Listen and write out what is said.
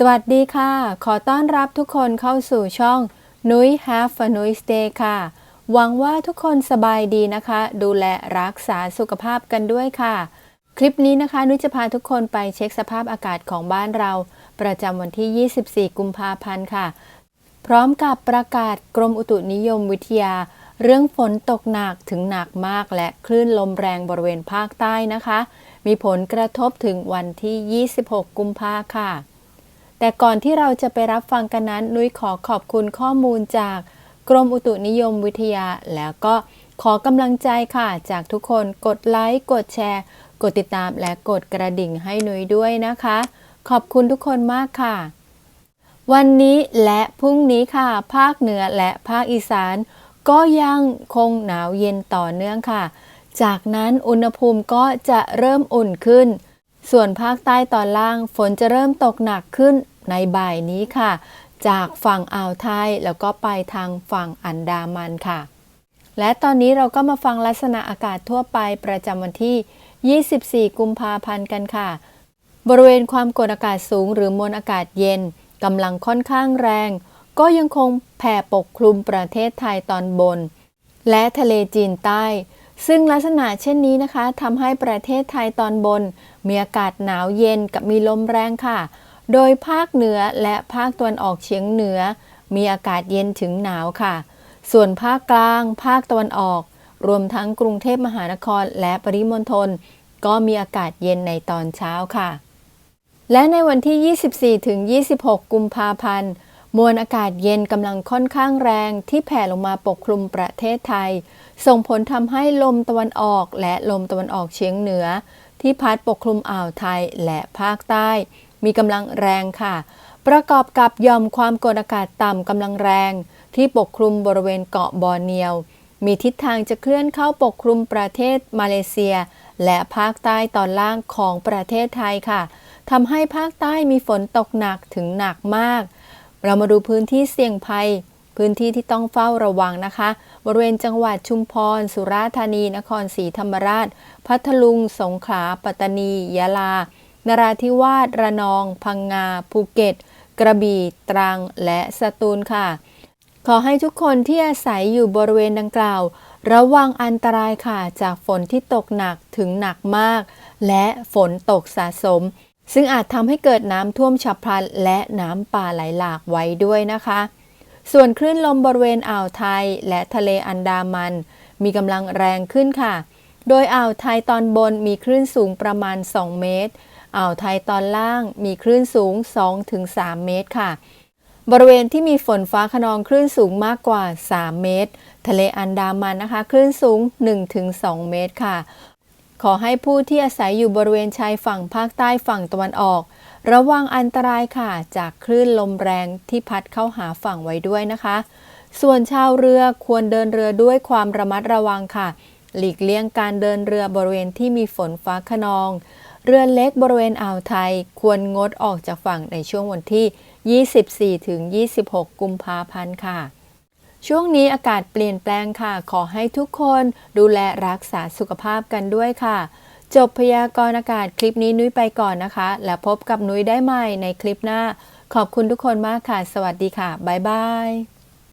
สวัสดีค่ะ ขอต้อนรับทุกคนเข้าสู่ช่องนุ้ย Have a nice day ค่ะ หวังว่าทุกคนสบายดีนะคะ ดูแลรักษาสุขภาพกันด้วยค่ะ คลิปนี้นะคะ นุ้ยจะพาทุกคนไปเช็คสภาพอากาศของบ้านเรา ประจำวันที่ 24 กุมภาพันธ์ค่ะ พร้อมกับประกาศกรมอุตุนิยมวิทยา เรื่องฝนตกหนักถึงหนักมากและคลื่นลมแรงบริเวณภาคใต้นะคะ มีผลกระทบถึงวันที่ 26 กุมภาค่ะ แต่ก่อนที่เราจะไปรับฟังกันนั้น นุ้ยขอขอบคุณข้อมูลจากกรมอุตุนิยมวิทยา แล้วก็ขอกำลังใจค่ะ จากทุกคนกดไลค์กดแชร์ กดติดตามและกดกระดิ่งให้นุ้ยด้วยนะคะ ขอบคุณทุกคนมากค่ะ วันนี้และพรุ่งนี้ค่ะ ภาคเหนือและภาคอีสาน ก็ยังคงหนาวเย็นต่อเนื่องค่ะ จากนั้นอุณหภูมิก็จะเริ่มอุ่นขึ้น ส่วนภาคใต้ตอนล่างฝนจะเริ่มตกหนักขึ้นในบ่ายนี้ค่ะ จากฝั่งอ่าวไทยแล้วก็ไปทางฝั่งอันดามันค่ะ และตอนนี้เราก็มาฟังลักษณะอากาศทั่วไปประจำวันที่ 24 กุมภาพันธ์กันค่ะ บริเวณความกดอากาศสูงหรือมวลอากาศเย็นกำลังค่อนข้างแรง ก็ยังคงแผ่ปกคลุมประเทศไทยตอนบน และทะเลจีนใต้ ซึ่งลักษณะเช่นนี้นะคะทำให้ประเทศไทยตอนบน มีอากาศหนาวเย็นกับมีลมแรงค่ะ โดยภาคเหนือและภาคตะวันออกเฉียงเหนือ มีอากาศเย็นถึงหนาวค่ะ ส่วนภาคกลาง ภาคตะวันออก รวมทั้งกรุงเทพมหานครและปริมณฑลก็มีอากาศเย็นในตอนเช้าค่ะ และในวันที่ 24ถึง26 กุมภาพันธ์ มวลอากาศเย็นกำลังค่อนข้างแรงที่แผ่ลงมาปกคลุมประเทศไทย ส่งผลทำให้ลมตะวันออกและลมตะวันออกเฉียงเหนือ ที่พัดปกคลุมอ่าวไทยและภาคใต้ มีกำลังแรงค่ะ ประกอบกับย่อมความกดอากาศต่ำกำลังแรง ที่ปกคลุมบริเวณเกาะบอร์เนียว มีทิศทางจะเคลื่อนเข้าปกคลุมประเทศมาเลเซีย และภาคใต้ตอนล่างของประเทศไทยค่ะทำให้ภาคใต้มีฝนตกหนักถึงหนักมาก เรามาดูพื้นที่เสี่ยงภัย พื้นที่ที่ต้องเฝ้าระวังนะคะ บริเวณจังหวัดชุมพร สุราษฎร์ธานี นครศรีธรรมราช พัทลุง สงขลา ปัตตานี ยะลา นราธิวาส ระนอง พังงา ภูเก็ต กระบี่ ตรัง และสตูลค่ะ ขอให้ทุกคนที่อาศัยอยู่บริเวณดังกล่าว ระวังอันตรายค่ะ จากฝนที่ตกหนักถึงหนักมาก และฝนตกสะสม ซึ่งอาจทำให้เกิดน้ำท่วมฉับพลัน และน้ำป่าไหลหลากไว้ด้วยนะคะ ส่วนคลื่นลมบริเวณอ่าวไทยและทะเลอันดามัน มีกำลังแรงขึ้นค่ะ โดยอ่าวไทยตอนบนมีคลื่นสูงประมาณ 2 เมตร อ่าวไทยตอนล่างมีคลื่นสูง 2-3 เมตรค่ะบริเวณที่มีฝนฟ้าขนองคลื่นสูงมากกว่า 3 เมตร ทะเลอันดามันนะคะ คลื่นสูง 1-2 เมตรค่ะ ขอให้ผู้ที่อาศัยอยู่บริเวณชายฝั่งภาคใต้ฝั่งตะวันออก ระวังอันตรายค่ะ จากคลื่นลมแรงที่พัดเข้าหาฝั่งไว้ด้วยนะคะ ส่วนชาวเรือควรเดินเรือด้วยความระมัดระวังค่ะ หลีกเลี่ยงการเดินเรือบริเวณที่มีฝนฟ้าขนอง เรือเล็กบริเวณอ่าวไทย ควรงดออกจากฝั่งในช่วงวันที่ 24-26 กุมภาพันธ์ค่ะ ช่วงนี้อากาศเปลี่ยนแปลงค่ะ ขอให้ทุกคนดูแลรักษาสุขภาพกันด้วยค่ะ จบพยากรณ์อากาศคลิปนี้นุ้ยไปก่อนนะคะ แล้วพบกับนุ้ยได้ใหม่ในคลิปหน้า ขอบคุณทุกคนมากค่ะ สวัสดีค่ะ บ๊ายบาย